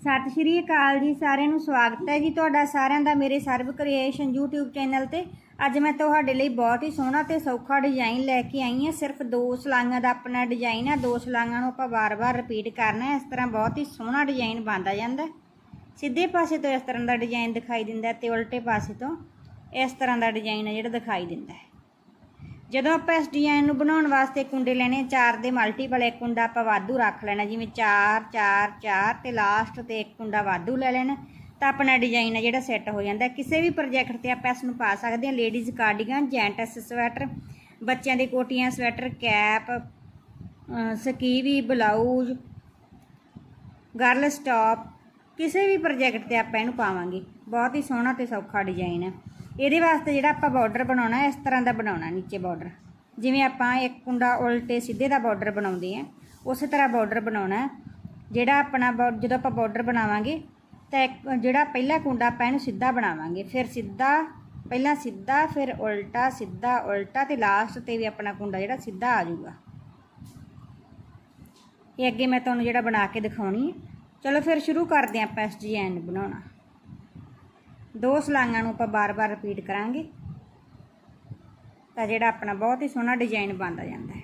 ਸਤਿ ਸ਼੍ਰੀ ਅਕਾਲ ਜੀ, ਸਾਰਿਆਂ ਨੂੰ ਸਵਾਗਤ ਹੈ ਜੀ ਤੁਹਾਡਾ ਸਾਰਿਆਂ ਦਾ ਮੇਰੇ ਸਰਵ ਕ੍ਰੀਏਸ਼ਨ YouTube ਚੈਨਲ ਤੇ। ਅੱਜ ਮੈਂ ਤੁਹਾਡੇ ਲਈ ਬਹੁਤ ਹੀ ਸੋਹਣਾ ਤੇ ਸੌਖਾ ਡਿਜ਼ਾਈਨ ਲੈ ਕੇ ਆਈ ਹਾਂ। ਸਿਰਫ ਦੋ ਸਲਾਈਆਂ ਦਾ ਆਪਣਾ ਡਿਜ਼ਾਈਨ ਹੈ ਦੋ ਸਲਾਈਆਂ ਨੂੰ ਆਪਾਂ ਵਾਰ-ਵਾਰ ਰਿਪੀਟ ਕਰਨਾ ਹੈ। ਇਸ ਤਰ੍ਹਾਂ ਬਹੁਤ ਹੀ ਸੋਹਣਾ ਡਿਜ਼ਾਈਨ ਬਣਦਾ ਜਾਂਦਾ ਸਿੱਧੇ ਪਾਸੇ ਤੋਂ ਇਸ ਤਰ੍ਹਾਂ ਦਾ ਡਿਜ਼ਾਈਨ ਦਿਖਾਈ ਦਿੰਦਾ ਹੈ ਤੇ ਉਲਟੇ ਪਾਸੇ ਤੋਂ ਇਸ ਤਰ੍ਹਾਂ ਦਾ ਡਿਜ਼ਾਈਨ ਹੈ ਜਿਹੜਾ ਦਿਖਾਈ ਦਿੰਦਾ ਹੈ। ਜਦੋਂ ਆਪਾਂ ਇਸ ਡਿਜ਼ਾਈਨ ਨੂੰ ਬਣਾਉਣ ਵਾਸਤੇ ਕੁੰਡੇ ਲੈਣੇ ਚਾਰ ਦੇ ਮਲਟੀਪਲ ਇੱਕ ਕੁੰਡਾ ਆਪਾਂ ਵਾਧੂ ਰੱਖ ਲੈਣਾ, ਜਿਵੇਂ 4 4 4 ਤੇ ਲਾਸਟ ਤੇ ਇੱਕ ਕੁੰਡਾ ਵਾਧੂ ਲੈ ਲੈਣਾ, ਤਾਂ ਆਪਣਾ ਡਿਜ਼ਾਈਨ ਹੈ ਜਿਹੜਾ ਸੈੱਟ ਹੋ ਜਾਂਦਾ। ਕਿਸੇ ਵੀ ਪ੍ਰੋਜੈਕਟ ਤੇ ਆਪਾਂ ਇਸ ਨੂੰ ਪਾ ਸਕਦੇ ਹਾਂ ਲੇਡੀਜ਼ ਕਾਰਡੀਗਨ ਜੈਂਟਸ ਸਵੈਟਰ ਬੱਚਿਆਂ ਦੀ ਕੋਟੀਆਂ sweater cap skivvy blouse girls stop ਕਿਸੇ ਵੀ ਪ੍ਰੋਜੈਕਟ ਤੇ ਆਪਾਂ ਇਹਨੂੰ ਪਾਵਾਂਗੇ। ਬਹੁਤ ਹੀ ਸੋਹਣਾ ਤੇ ਸੌਖਾ ਡਿਜ਼ਾਈਨ ਹੈ ਇਹਦੇ ਵਾਸਤੇ ਜਿਹੜਾ ਆਪਾਂ ਬਾਰਡਰ ਬਣਾਉਣਾ, ਇਸ ਤਰ੍ਹਾਂ ਦਾ ਬਣਾਉਣਾ ਨੀਚੇ ਬਾਰਡਰ ਜਿਵੇਂ ਆਪਾਂ ਇੱਕ ਕੁੰਡਾ ਉਲਟੇ ਸਿੱਧੇ ਦਾ ਬਾਰਡਰ ਬਣਾਉਂਦੇ ਆ ਉਸੇ ਤਰ੍ਹਾਂ ਬਾਰਡਰ ਬਣਾਉਣਾ। ਜਿਹੜਾ ਆਪਣਾ ਬਾ- ਜਦੋਂ ਆਪਾਂ ਬਾਰਡਰ ਬਣਾਵਾਂਗੇ, ਤਾਂ ਇੱਕ ਜਿਹੜਾ ਪਹਿਲਾ ਕੁੰਡਾ ਆਪਾਂ ਇਹਨੂੰ ਸਿੱਧਾ ਬਣਾਵਾਂਗੇ। ਫਿਰ ਸਿੱਧਾ, ਪਹਿਲਾਂ ਸਿੱਧਾ, ਫਿਰ ਉਲਟਾ, ਸਿੱਧਾ, ਉਲਟਾ ਤੇ ਲਾਸਟ ਤੇ ਵੀ ਆਪਣਾ ਕੁੰਡਾ ਜਿਹੜਾ ਸਿੱਧਾ ਆ ਜਾਊਗਾ। ਇਹ ਅੱਗੇ ਮੈਂ ਤੁਹਾਨੂੰ ਜਿਹੜਾ ਬਣਾ ਕੇ ਦਿਖਾਉਣੀ ਹੈ। ਚਲੋ ਫਿਰ ਸ਼ੁਰੂ ਕਰਦੇ ਹਾਂ ਆਪਾਂ ਇਸ ਡਿਜ਼ਾਈਨ ਨੂੰ ਬਣਾਉਣਾ। ਦੋ ਸਲਾਈਆਂ ਨੂੰ ਆਪਾਂ ਬਾਰ-ਬਾਰ ਰਿਪੀਟ ਕਰਾਂਗੇ। ਤਾਂ ਜਿਹੜਾ ਆਪਣਾ ਬਹੁਤ ਹੀ ਸੋਹਣਾ ਡਿਜ਼ਾਈਨ ਬਣਦਾ ਜਾਂਦਾ ਹੈ।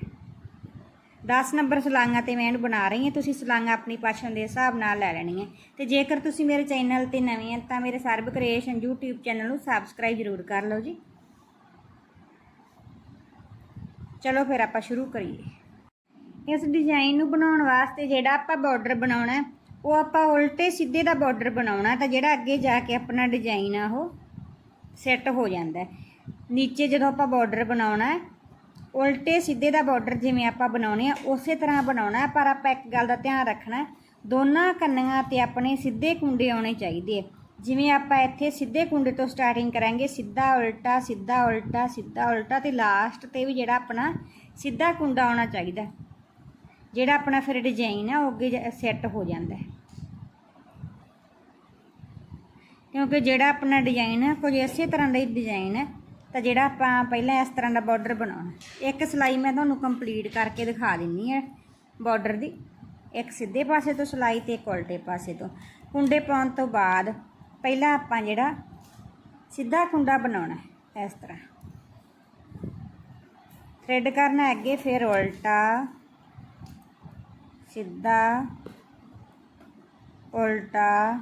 10 ਨੰਬਰ ਸਲਾਈਆਂ ਤੇ ਮੈਂ ਇਹਨੂੰ ਬਣਾ ਰਹੀ ਹਾਂ। ਤੁਸੀਂ ਸਲਾਈਆਂ ਆਪਣੀ ਪਸੰਦ ਦੇ ਹਿਸਾਬ ਨਾਲ ਲੈ ਲੈਣੀਆਂ। ਤੇ ਜੇਕਰ ਤੁਸੀਂ ਮੇਰੇ ਚੈਨਲ ਤੇ ਨਵੇਂ ਹੋ ਤਾਂ ਮੇਰੇ ਸਰਬ ਕ੍ਰੀਏਸ਼ਨ YouTube ਚੈਨਲ ਨੂੰ ਸਬਸਕ੍ਰਾਈਬ ਜ਼ਰੂਰ ਕਰ ਲਓ ਜੀ। ਚਲੋ ਫਿਰ ਆਪਾਂ ਸ਼ੁਰੂ ਕਰੀਏ। ਇਸ ਡਿਜ਼ਾਈਨ ਨੂੰ ਬਣਾਉਣ ਵਾਸਤੇ ਜਿਹੜਾ ਆਪਾਂ ਬਾਰਡਰ ਬਣਾਉਣਾ ਉਹ ਆਪਾਂ ਉਲਟੇ ਸਿੱਧੇ ਦਾ ਬਾਰਡਰ ਬਣਾਉਣਾ ਤਾਂ ਜਿਹੜਾ ਅੱਗੇ ਜਾ ਕੇ ਆਪਣਾ ਡਿਜ਼ਾਈਨ ਆ ਉਹ ਸੈੱਟ ਹੋ ਜਾਂਦਾ ਨੀਚੇ ਜਦੋਂ ਆਪਾਂ ਬਾਰਡਰ ਬਣਾਉਣਾ ਉਲਟੇ ਸਿੱਧੇ ਦਾ ਬਾਰਡਰ ਜਿਵੇਂ ਆਪਾਂ ਬਣਾਉਣੇ ਆ, ਉਸੇ ਤਰ੍ਹਾਂ ਬਣਾਉਣਾ ਪਰ ਆਪਾਂ ਇੱਕ ਗੱਲ ਦਾ ਧਿਆਨ ਰੱਖਣਾ ਦੋਨਾਂ ਕੰਨੀਆਂ ਤੇ ਆਪਣੇ ਸਿੱਧੇ ਕੁੰਡੇ ਆਉਣੇ ਚਾਹੀਦੇ ਆ ਜਿਵੇਂ ਆਪਾਂ ਇੱਥੇ ਸਿੱਧੇ ਕੁੰਡੇ ਤੋਂ ਸਟਾਰਟਿੰਗ ਕਰਾਂਗੇ, ਸਿੱਧਾ, ਉਲਟਾ ਸਿੱਧਾ ਉਲਟਾ ਸਿੱਧਾ, ਉਲਟਾ ਤੇ ਲਾਸਟ ਤੇ ਵੀ ਜਿਹੜਾ ਆਪਣਾ ਸਿੱਧਾ ਕੁੰਡਾ ਆਉਣਾ ਚਾਹੀਦਾ ਜਿਹੜਾ ਆਪਣਾ ਫਿਰ ਡਿਜ਼ਾਈਨ ਆ, ਉਹ ਅੱਗੇ ਸੈੱਟ ਹੋ ਜਾਂਦਾ ਹੈ। ਕਿਉਂਕਿ ਜਿਹੜਾ ਆਪਣਾ ਡਿਜ਼ਾਈਨ ਹੈ ਕੁਝ ਇਸੇ ਤਰ੍ਹਾਂ ਦਾ ਹੀ ਡਿਜ਼ਾਈਨ ਹੈ ਤਾਂ ਜਿਹੜਾ ਆਪਾਂ ਪਹਿਲਾਂ ਇਸ ਤਰ੍ਹਾਂ ਦਾ ਬਾਰਡਰ ਬਣਾਉਣਾ। ਇੱਕ ਸਲਾਈ ਮੈਂ ਤੁਹਾਨੂੰ ਕੰਪਲੀਟ ਕਰਕੇ ਦਿਖਾ ਦਿੰਨੀ ਹੈ ਬਾਰਡਰ ਦੀ। ਇੱਕ ਸਿੱਧੇ ਪਾਸੇ ਤੋਂ ਸਲਾਈ ਤੇ ਇੱਕ ਉਲਟੇ ਪਾਸੇ ਤੋਂ। ਕੁੰਡੇ ਪਾਉਣ ਤੋਂ ਬਾਅਦ ਪਹਿਲਾਂ ਆਪਾਂ ਜਿਹੜਾ ਸਿੱਧਾ ਕੁੰਡਾ ਬਣਾਉਣਾ ਇਸ ਤਰ੍ਹਾਂ। ਥ੍ਰੈਡ ਕਰਨਾ ਅੱਗੇ, ਫਿਰ ਉਲਟਾ, ਸਿੱਧਾ, ਉਲਟਾ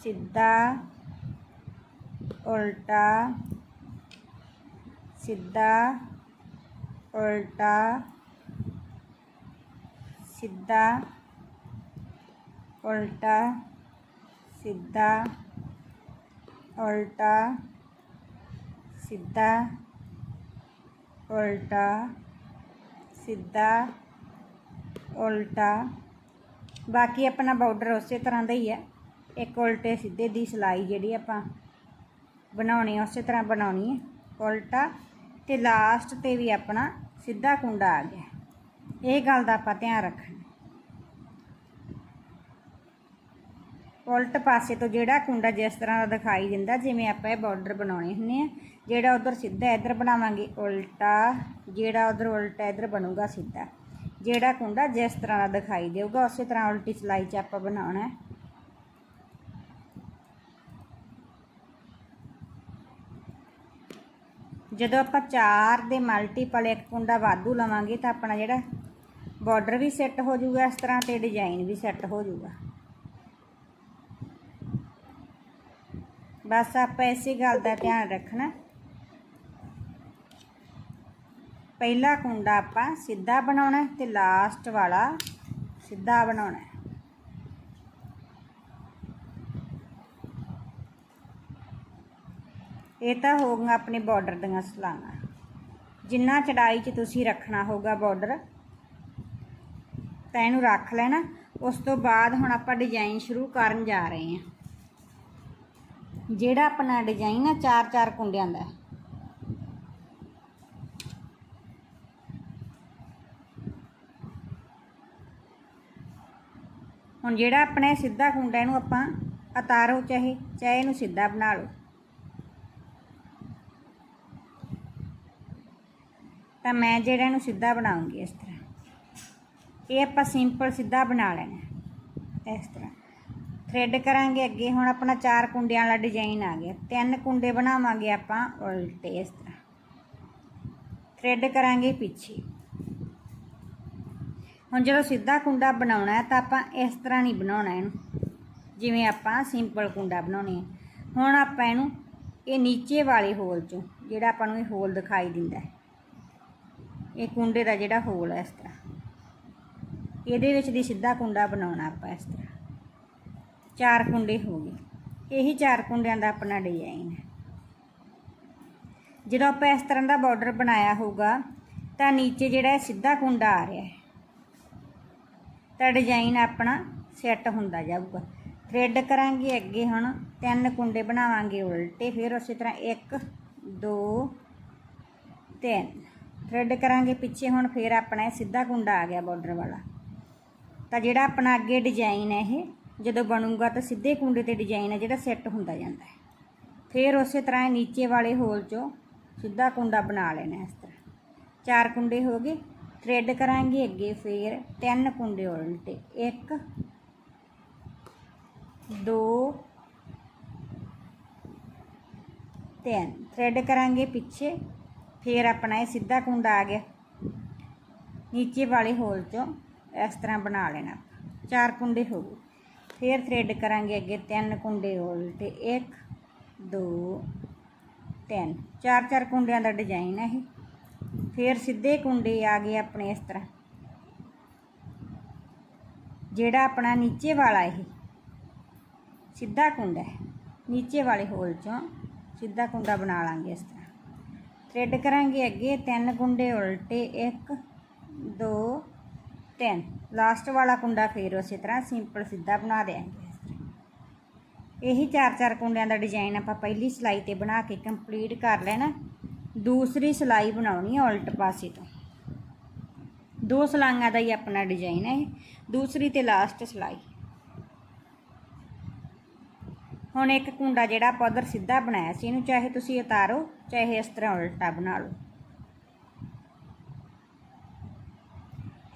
ਸਿੱਧਾ, ਉਲਟਾ ਸਿੱਧਾ ਉਲਟਾ ਸਿੱਧਾ ਉਲਟਾ ਸਿੱਧਾ ਉਲਟਾ ਸਿੱਧਾ ਉਲਟਾ ਸਿੱਧਾ, ਉਲਟਾ। ਬਾਕੀ ਆਪਣਾ ਬਾਰਡਰ ਉਸੇ ਤਰ੍ਹਾਂ ਦਾ ਹੀ ਹੈ। ਇੱਕ ਉਲਟੇ ਸਿੱਧੇ ਦੀ ਸਲਾਈ ਜਿਹੜੀ ਆਪਾਂ ਬਣਾਉਣੀ ਹੈ ਉਸੇ ਤਰ੍ਹਾਂ ਬਣਾਉਣੀ ਹੈ ਉਲਟਾ ਤੇ ਲਾਸਟ ਤੇ ਵੀ ਆਪਣਾ ਸਿੱਧਾ ਕੁੰਡਾ ਆ ਗਿਆ। ਇਹ ਗੱਲ ਦਾ ਆਪਾਂ ਧਿਆਨ ਰੱਖਣਾ। ਉਲਟ ਪਾਸੇ ਤੋਂ ਜਿਹੜਾ ਕੁੰਡਾ ਜਿਸ ਤਰ੍ਹਾਂ ਦਾ ਦਿਖਾਈ ਦਿੰਦਾ, ਜਿਵੇਂ ਆਪਾਂ ਇਹ ਬਾਰਡਰ ਬਣਾਉਣੇ ਹੁੰਦੇ ਆ, ਜਿਹੜਾ ਉਧਰ ਸਿੱਧਾ ਇੱਧਰ ਬਣਾਵਾਂਗੇ, ਉਲਟਾ ਜਿਹੜਾ ਉਧਰ ਉਲਟਾ ਇੱਧਰ ਬਣੂਗਾ ਸਿੱਧਾ। ਜਿਹੜਾ ਕੁੰਡਾ ਜਿਸ ਤਰ੍ਹਾਂ ਦਾ ਦਿਖਾਈ ਦੇਊਗਾ, ਉਸੇ ਤਰ੍ਹਾਂ ਉਲਟੀ ਸਲਾਈ 'ਚ ਆਪਾਂ ਬਣਾਉਣਾ। ਹੈ ਜਦੋਂ ਆਪਾਂ 4 ਦੇ ਮਲਟੀਪਲ ਇੱਕ ਕੁੰਡਾ ਵਾਧੂ ਲਵਾਂਗੇ ਤਾਂ ਆਪਣਾ ਜਿਹੜਾ ਬਾਰਡਰ ਵੀ ਸੈੱਟ ਹੋ ਜਾਊਗਾ, ਇਸ ਤਰ੍ਹਾਂ ਤੇ ਡਿਜ਼ਾਈਨ ਵੀ ਸੈੱਟ ਹੋ ਜਾਊਗਾ। ਬਸ ਆਪਾਂ ਇਸੇ ਗੱਲ ਦਾ ਧਿਆਨ ਰੱਖਣਾ। ਪਹਿਲਾ ਕੁੰਡਾ ਆਪਾਂ ਸਿੱਧਾ ਬਣਾਉਣਾ ਹੈ ਤੇ ਲਾਸਟ ਵਾਲਾ ਸਿੱਧਾ ਬਣਾਉਣਾ ਹੈ ਇਹ ਤਾਂ ਹੋ ਗਈਆਂ ਆਪਣੇ ਬਾਰਡਰ ਦੀਆਂ ਸਲਾਈਆਂ ਜਿੰਨਾ ਚੜਾਈ 'ਚ ਤੁਸੀਂ ਰੱਖਣਾ ਹੋਊਗਾ ਬਾਰਡਰ ਤਾਂ ਇਹਨੂੰ ਰੱਖ ਲੈਣਾ। ਉਸ ਤੋਂ ਬਾਅਦ ਹੁਣ ਆਪਾਂ ਡਿਜ਼ਾਈਨ ਸ਼ੁਰੂ ਕਰਨ ਜਾ ਰਹੇ ਹਾਂ। ਜਿਹੜਾ ਆਪਣਾ ਡਿਜ਼ਾਈਨ ਆ ਚਾਰ ਚਾਰ ਕੁੰਡਿਆਂ ਦਾ। ਹੁਣ ਜਿਹੜਾ ਆਪਣਾ ਸਿੱਧਾ ਕੁੰਡਾ ਇਹਨੂੰ ਆਪਾਂ ਉਤਾਰੋ ਚਾਹੇ ਚਾਹੇ ਇਹਨੂੰ ਸਿੱਧਾ ਬਣਾ ਲਓ। ਤਾਂ ਮੈਂ ਜਿਹੜਾ ਇਹਨੂੰ ਸਿੱਧਾ ਬਣਾਉਂਗੀ ਇਸ ਤਰ੍ਹਾਂ। ਇਹ ਆਪਾਂ ਸਿੰਪਲ ਸਿੱਧਾ ਬਣਾ ਲੈਣਾ ਇਸ ਤਰ੍ਹਾਂ। ਥ੍ਰੈਡ ਕਰਾਂਗੇ ਅੱਗੇ, ਹੁਣ ਆਪਣਾ ਚਾਰ ਕੁੰਡਿਆਂ ਵਾਲਾ ਡਿਜ਼ਾਈਨ ਆ ਗਿਆ। ਤਿੰਨ ਕੁੰਡੇ ਬਣਾਵਾਂਗੇ ਆਪਾਂ ਉਲਟੇ ਇਸ ਤਰ੍ਹਾਂ। ਥ੍ਰੈਡ ਕਰਾਂਗੇ ਪਿੱਛੇ। ਹੁਣ ਜਦੋਂ ਸਿੱਧਾ ਕੁੰਡਾ ਬਣਾਉਣਾ ਹੈ ਤਾਂ ਆਪਾਂ ਇਸ ਤਰ੍ਹਾਂ ਨਹੀਂ ਬਣਾਉਣਾ ਇਹਨੂੰ। ਜਿਵੇਂ ਆਪਾਂ ਸਿੰਪਲ ਕੁੰਡਾ ਬਣਾਉਣੇ ਆ। ਹੁਣ ਆਪਾਂ ਇਹਨੂੰ ਇਹ ਨੀਚੇ ਵਾਲੇ ਹੋਲ ਚੋਂ, ਜਿਹੜਾ ਆਪਾਂ ਨੂੰ ਇਹ ਹੋਲ ਦਿਖਾਈ ਦਿੰਦਾ ਹੈ। ਇਹ ਕੁੰਡੇ ਦਾ ਜਿਹੜਾ ਹੋਲ ਹੈ ਇਸ ਤਰ੍ਹਾਂ। ਇਹਦੇ ਵਿੱਚ ਦੀ ਸਿੱਧਾ ਕੁੰਡਾ ਬਣਾਉਣਾ ਆਪਾਂ ਇਸ ਤਰ੍ਹਾਂ। ਚਾਰ ਕੁੰਡੇ ਹੋ ਗਏ। ਇਹੀ ਚਾਰ ਕੁੰਡਿਆਂ ਦਾ ਆਪਣਾ ਡਿਜ਼ਾਈਨ ਹੈ। ਜਦੋਂ ਆਪਾਂ ਇਸ ਤਰ੍ਹਾਂ ਦਾ ਬਾਰਡਰ ਬਣਾਇਆ ਹੋਊਗਾ, ਤਾਂ ਨੀਚੇ ਜਿਹੜਾ ਸਿੱਧਾ ਕੁੰਡਾ ਆ ਰਿਹਾ ਹੈ। ਤਾਂ ਡਿਜ਼ਾਈਨ ਆਪਣਾ ਸੈੱਟ ਹੁੰਦਾ ਜਾਊਗਾ। ਥ੍ਰੈਡ ਕਰਾਂਗੇ ਅੱਗੇ ਹੁਣ, ਤਿੰਨ ਕੁੰਡੇ ਬਣਾਵਾਂਗੇ ਉਲਟੇ, ਫਿਰ ਉਸੇ ਤਰ੍ਹਾਂ 1 2 3 ਥ੍ਰੈਡ ਕਰਾਂਗੇ, ਪਿੱਛੇ ਹੁਣ ਫਿਰ ਆਪਣਾ ਇਹ ਸਿੱਧਾ ਕੁੰਡਾ ਆ ਗਿਆ ਬਾਰਡਰ ਵਾਲਾ। ਤਾਂ ਜਿਹੜਾ ਆਪਣਾ ਅੱਗੇ ਡਿਜ਼ਾਈਨ ਹੈ ਇਹ, ਜਦੋਂ ਬਣੂਗਾ ਤਾਂ ਸਿੱਧੇ ਕੁੰਡੇ ਤੇ ਡਿਜ਼ਾਈਨ ਹੈ ਜਿਹੜਾ ਸੈੱਟ ਹੁੰਦਾ ਜਾਂਦਾ ਹੈ। ਫਿਰ ਉਸੇ ਤਰ੍ਹਾਂ ਨੀਚੇ ਵਾਲੇ ਹੋਲ ਚੋਂ ਸਿੱਧਾ ਕੁੰਡਾ ਬਣਾ ਲੈਣਾ ਇਸ ਤਰ੍ਹਾਂ। ਚਾਰ ਕੁੰਡੇ ਹੋ ਗਏ ਥ੍ਰੈਡ ਕਰਾਂਗੇ ਅੱਗੇ ਫਿਰ ਤਿੰਨ ਕੁੰਡੇ ਉਲਟੇ 1 2 3 ਥਰੈਡ ਕਰਾਂਗੇ ਪਿੱਛੇ ਫਿਰ ਆਪਣਾ ਇਹ ਸਿੱਧਾ ਕੁੰਡਾ ਆ ਗਿਆ। ਨੀਚੇ ਵਾਲੇ ਹੋਲ ਚੋਂ ਇਸ ਤਰ੍ਹਾਂ ਬਣਾ ਲੈਣਾ। ਚਾਰ ਕੁੰਡੇ ਹੋ ਗਏ। ਫਿਰ ਥਰੈਡ ਕਰਾਂਗੇ ਅੱਗੇ ਤਿੰਨ ਕੁੰਡੇ ਉਲਟੇ 1 2 3 ਚਾਰ ਚਾਰ ਕੁੰਡਿਆਂ ਦਾ ਡਿਜ਼ਾਈਨ ਹੈ ਇਹ। ਫਿਰ ਸਿੱਧੇ ਕੁੰਡੇ ਆ ਗਏ ਆਪਣੇ ਇਸ ਤਰ੍ਹਾਂ। ਜਿਹੜਾ ਆਪਣਾ ਨੀਚੇ ਵਾਲਾ ਇਹ, ਸਿੱਧਾ ਕੁੰਡਾ ਹੈ। ਨੀਚੇ ਵਾਲੇ ਹੋਲ ਚੋਂ ਸਿੱਧਾ ਕੁੰਡਾ ਬਣਾ ਲਾਂਗੇ ਇਸ ਤਰ੍ਹਾਂ। ਥ੍ਰੈਡ ਕਰਾਂਗੇ ਅੱਗੇ, ਤਿੰਨ ਕੁੰਡੇ ਉਲਟੇ 1 2 3 ਲਾਸਟ ਵਾਲਾ ਕੁੰਡਾ ਫੇਰ ਉਸੇ ਤਰ੍ਹਾਂ ਸਿੰਪਲ ਸਿੱਧਾ ਬਣਾ ਦੇਾਂਗੇ ਇਹੀ ਚਾਰ ਚਾਰ ਕੁੰਡਿਆਂ ਦਾ ਡਿਜ਼ਾਈਨ ਆਪਾਂ ਪਹਿਲੀ ਸਲਾਈ ਤੇ ਬਣਾ ਕੇ ਕੰਪਲੀਟ ਕਰ ਲੈਣਾ। ਦੂਸਰੀ ਸਲਾਈ ਬਣਾਉਣੀ ਹੈ ਉਲਟ ਪਾਸੇ ਤੋਂ। ਦੋ ਸਲਾਈਆਂ ਦਾ ਹੀ ਆਪਣਾ ਡਿਜ਼ਾਈਨ ਹੈ ਇਹ। ਦੂਸਰੀ ਤੇ ਲਾਸਟ ਸਲਾਈ। ਹੁਣ ਇੱਕ ਕੁੰਡਾ ਜਿਹੜਾ ਆਪਾਂ ਉਧਰ ਸਿੱਧਾ ਬਣਾਇਆ ਸੀ, ਇਹਨੂੰ ਚਾਹੇ ਤੁਸੀਂ ਉਤਾਰੋ, ਚਾਹੇ ਇਸ ਤਰ੍ਹਾਂ ਉਲਟਾ ਬਣਾ ਲਓ।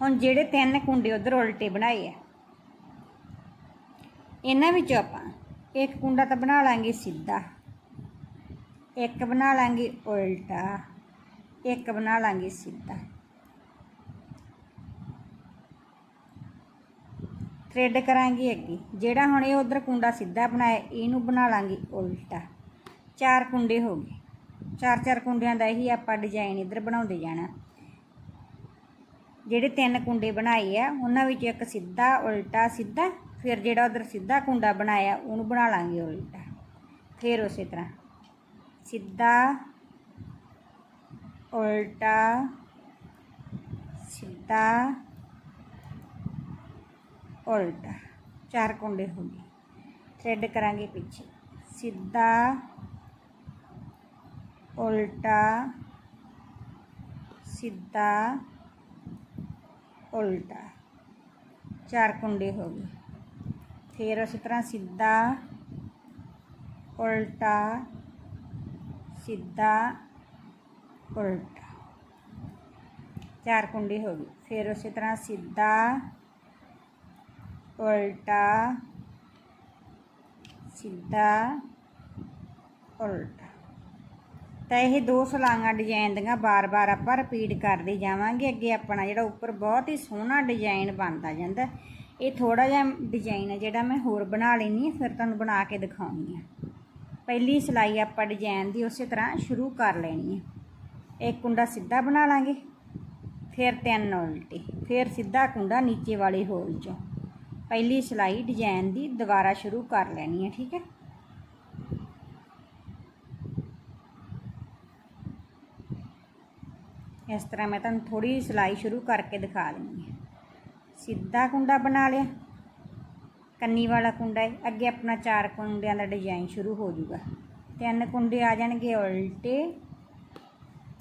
ਹੁਣ ਜਿਹੜੇ ਤਿੰਨ ਕੁੰਡੇ ਉਧਰ ਉਲਟੇ ਬਣਾਏ ਆ, ਇਹਨਾਂ ਵਿੱਚੋਂ ਆਪਾਂ ਇੱਕ ਕੁੰਡਾ ਤਾਂ ਬਣਾ ਲਾਂਗੇ ਸਿੱਧਾ, ਇੱਕ ਬਣਾ ਲਾਂਗੇ ਉਲਟਾ, ਇੱਕ ਬਣਾ ਲਾਂਗੇ ਸਿੱਧਾ। ਥ੍ਰੈਡ ਕਰਾਂਗੇ ਅੱਗੇ। ਜਿਹੜਾ ਹੁਣ ਇਹ ਉਧਰ ਕੁੰਡਾ ਸਿੱਧਾ ਬਣਾਇਆ, ਇਹਨੂੰ ਬਣਾ ਲਾਂਗੇ ਉਲਟਾ। ਚਾਰ ਕੁੰਡੇ ਹੋ ਗਏ। ਚਾਰ ਚਾਰ ਕੁੰਡਿਆਂ ਦਾ ਇਹੀ ਆਪਾਂ ਡਿਜ਼ਾਈਨ ਇੱਧਰ ਬਣਾਉਂਦੇ ਜਾਣਾ। ਜਿਹੜੇ ਤਿੰਨ ਕੁੰਡੇ ਬਣਾਏ ਆ, ਉਹਨਾਂ ਵਿੱਚ ਇੱਕ ਸਿੱਧਾ, ਉਲਟਾ ਸਿੱਧਾ, ਫਿਰ ਜਿਹੜਾ ਉਧਰ ਸਿੱਧਾ ਕੁੰਡਾ ਬਣਾਇਆ, ਉਹਨੂੰ ਬਣਾ ਲਾਂਗੇ ਉਲਟਾ। ਫਿਰ ਉਸੇ ਤਰ੍ਹਾਂ। ਸਿੱਧਾ, ਉਲਟਾ, ਸਿੱਧਾ ਉਲਟਾ, ਚਾਰ ਕੁੰਡੇ ਹੋ ਗਏ। ਥ੍ਰੈਡ ਕਰਾਂਗੇ ਪਿੱਛੇ। ਸਿੱਧਾ, ਉਲਟਾ ਸਿੱਧਾ, ਉਲਟਾ। ਚਾਰ ਕੁੰਡੇ ਹੋ ਗਏ। ਫਿਰ ਉਸੇ ਤਰ੍ਹਾਂ ਸਿੱਧਾ, ਉਲਟਾ ਸਿੱਧਾ, ਉਲਟਾ। ਚਾਰ ਕੁੰਡੇ ਹੋ ਗਏ। ਫਿਰ ਉਸੇ ਤਰ੍ਹਾਂ ਸਿੱਧਾ ਉਲਟਾ, ਸਿੱਧਾ, ਉਲਟਾ। ਤਾਂ ਇਹ ਦੋ ਸਲਾਈਆਂ ਡਿਜ਼ਾਈਨ ਦੀਆਂ ਬਾਰ-ਬਾਰ ਆਪਾਂ ਰਿਪੀਟ ਕਰਦੇ ਜਾਵਾਂਗੇ। ਅੱਗੇ ਆਪਣਾ ਜਿਹੜਾ ਉੱਪਰ ਬਹੁਤ ਹੀ ਸੋਹਣਾ ਡਿਜ਼ਾਈਨ ਬਣਦਾ ਜਾਂਦਾ। ਇਹ ਥੋੜਾ ਜਿਹਾ ਡਿਜ਼ਾਈਨ ਹੈ ਜਿਹੜਾ ਮੈਂ ਹੋਰ ਬਣਾ ਲੈਣੀ ਹੈ, ਫਿਰ ਤੁਹਾਨੂੰ ਬਣਾ ਕੇ ਦਿਖਾਉਣੀ ਹੈ। ਪਹਿਲੀ ਸਲਾਈ ਆਪਾਂ ਡਿਜ਼ਾਈਨ ਦੀ ਉਸੇ ਤਰ੍ਹਾਂ ਸ਼ੁਰੂ ਕਰ ਲੈਣੀ ਹੈ। ਇੱਕ ਕੁੰਡਾ ਸਿੱਧਾ ਬਣਾ ਲਾਂਗੇ, ਫਿਰ ਤਿੰਨ ਉਲਟੇ, ਫਿਰ ਸਿੱਧਾ ਕੁੰਡਾ ਨੀਚੇ ਵਾਲੇ ਹੋਲ 'ਚੋਂ। ਪਹਿਲੀ ਸਿਲਾਈ ਡਿਜ਼ਾਈਨ ਦੀ ਦੁਬਾਰਾ ਸ਼ੁਰੂ ਕਰ ਲੈਣੀ ਹੈ, ਠੀਕ ਹੈ? ਇਸ ਤਰ੍ਹਾਂ ਮੈਂ ਤੁਹਾਨੂੰ ਥੋੜੀ ਸਿਲਾਈ ਸ਼ੁਰੂ ਕਰਕੇ ਦਿਖਾ ਦਿੰਦੀ ਹਾਂ। ਸਿੱਧਾ ਕੁੰਡਾ ਬਣਾ ਲਿਆ। ਕੰਨੀ ਵਾਲਾ ਕੁੰਡਾ ਹੈ। ਅੱਗੇ ਆਪਣਾ ਚਾਰ ਕੁੰਡਿਆਂ ਦਾ ਡਿਜ਼ਾਈਨ ਸ਼ੁਰੂ ਹੋ ਜਾਊਗਾ। ਤਿੰਨ ਕੁੰਡੇ ਆ ਜਾਣਗੇ ਉਲਟੇ।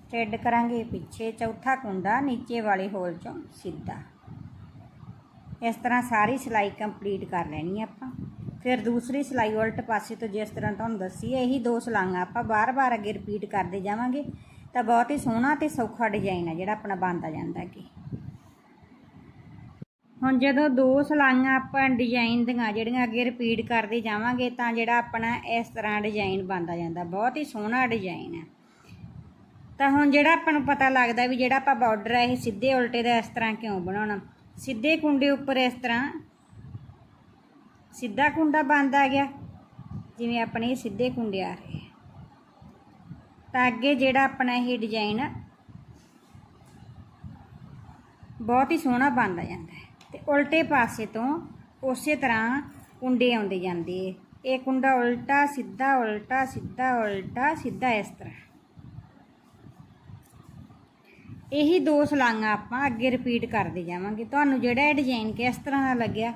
ਥ੍ਰੈਡ ਕਰਾਂਗੇ ਪਿੱਛੇ। ਚੌਥਾ ਕੁੰਡਾ ਨੀਚੇ ਵਾਲੇ ਹੋਲ ਚੋਂ ਸਿੱਧਾ। ਇਸ ਤਰ੍ਹਾਂ ਸਾਰੀ ਸਿਲਾਈ ਕੰਪਲੀਟ ਕਰ ਲੈਣੀ ਹੈ ਆਪਾਂ। ਫਿਰ ਦੂਸਰੀ ਸਿਲਾਈ ਉਲਟ ਪਾਸੇ ਤੋਂ ਜਿਸ ਤਰ੍ਹਾਂ ਤੁਹਾਨੂੰ ਦੱਸੀ ਹੈ ਇਹੀ ਦੋ ਸਲਾਈਆਂ ਆਪਾਂ ਬਾਰ-ਬਾਰ ਅੱਗੇ ਰਿਪੀਟ ਕਰਦੇ ਜਾਵਾਂਗੇ। ਤਾਂ ਬਹੁਤ ਹੀ ਸੋਹਣਾ ਤੇ ਸੌਖਾ ਡਿਜ਼ਾਈਨ ਹੈ ਜਿਹੜਾ ਆਪਣਾ ਬਣਦਾ ਜਾਂਦਾ ਕਿ ਹੁਣ ਜਦੋਂ ਦੋ ਸਲਾਈਆਂ ਆਪਾਂ ਡਿਜ਼ਾਈਨ ਦੀਆਂ ਜਿਹੜੀਆਂ ਅੱਗੇ ਰਿਪੀਟ ਕਰਦੇ ਜਾਵਾਂਗੇ, ਤਾਂ ਜਿਹੜਾ ਆਪਣਾ ਇਸ ਤਰ੍ਹਾਂ ਡਿਜ਼ਾਈਨ ਬਣਦਾ ਜਾਂਦਾ। ਬਹੁਤ ਹੀ ਸੋਹਣਾ ਡਿਜ਼ਾਈਨ ਹੈ ਤਾਂ ਹੁਣ ਜਿਹੜਾ ਆਪਾਂ ਨੂੰ ਪਤਾ ਲੱਗਦਾ ਵੀ ਜਿਹੜਾ ਆਪਾਂ ਬਾਰਡਰ ਹੈ ਇਹ ਸਿੱਧੇ ਉਲਟੇ ਦਾ ਇਸ ਤਰ੍ਹਾਂ ਕਿਉਂ ਬਣਾਉਣਾ? ਸਿੱਧੇ ਕੁੰਡੇ ਉੱਪਰ ਇਸ ਤਰ੍ਹਾਂ। ਸਿੱਧਾ ਕੁੰਡਾ ਬੰਦ ਆ ਗਿਆ। ਜਿਵੇਂ ਆਪਣੇ ਸਿੱਧੇ ਕੁੰਡੇ ਆ ਰਹੇ ਤਾਂ ਅੱਗੇ ਜਿਹੜਾ ਆਪਣਾ ਇਹ ਡਿਜ਼ਾਈਨ ਆ, ਬਹੁਤ ਹੀ ਸੋਹਣਾ ਬਣਦਾ ਜਾਂਦਾ ਹੈ। ਤੇ ਉਲਟੇ ਪਾਸੇ ਤੋਂ ਉਸੇ ਤਰ੍ਹਾਂ ਕੁੰਡੇ ਆਉਂਦੇ ਜਾਂਦੇ ਏ ਇਹ ਕੁੰਡਾ ਉਲਟਾ, ਸਿੱਧਾ ਉਲਟਾ ਸਿੱਧਾ ਉਲਟਾ, ਸਿੱਧਾ ਇਸ ਤਰ੍ਹਾਂ। ਇਹੀ ਦੋ ਸਲਾਈਆਂ ਆਪਾਂ ਅੱਗੇ ਰਿਪੀਟ ਕਰਦੇ ਜਾਵਾਂਗੇ। ਤੁਹਾਨੂੰ ਜਿਹੜਾ ਇਹ ਡਿਜ਼ਾਈਨ ਕਿਸ ਤਰ੍ਹਾਂ ਦਾ ਲੱਗਿਆ,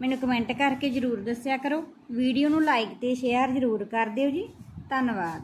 ਮੈਨੂੰ ਕਮੈਂਟ ਕਰਕੇ ਜਰੂਰ ਦੱਸਿਆ ਕਰੋ। ਵੀਡੀਓ ਨੂੰ ਲਾਈਕ ਤੇ ਸ਼ੇਅਰ ਜਰੂਰ ਕਰ ਦਿਓ ਜੀ। ਧੰਨਵਾਦ।